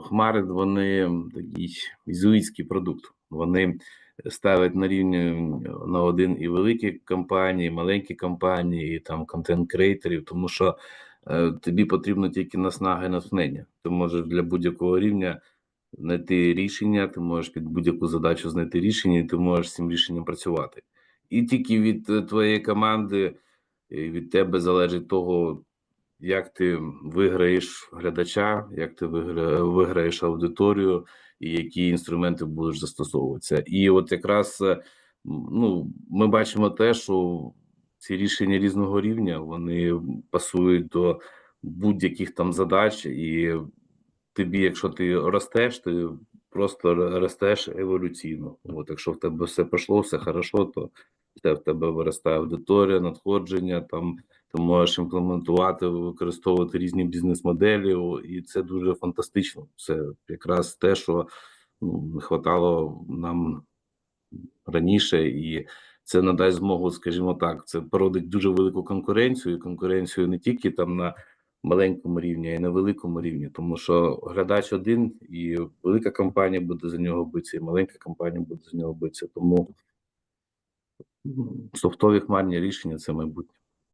хмари вони такий ізуїтський продукт. Вони ставлять на рівні на один і великі компанії, і маленькі компанії, і там контент-креаторів, тому що е, тобі потрібно тільки наснага і натхнення. Ти можеш для будь-якого рівня знайти рішення, ти можеш під будь-яку задачу знайти рішення, і ти можеш з цим рішенням працювати. І тільки від е, твоєї команди від тебе залежить того, як ти виграєш глядача, як ти вигра... виграєш аудиторію, і які інструменти будеш застосовуватися. І от якраз е, ну, ми бачимо те, що ці рішення різного рівня вони пасують до будь-яких там задач, і тобі, якщо ти ростеш, ти просто ростеш еволюційно. От якщо в тебе все пішло, все хорошо, то це в тебе виростає аудиторія, надходження, там ти можеш імплементувати, використовувати різні бізнес-моделі, і це дуже фантастично. Це якраз те, що ну, не нам раніше, і це надасть змогу, скажімо так, це породить дуже велику конкуренцію, і конкуренцію не тільки там на маленькому рівні, а й на великому рівні, тому що глядач один, і велика компанія буде за нього битися, і маленька компанія буде за нього битися. Тому м, софтові хмарні рішення це майбутнє.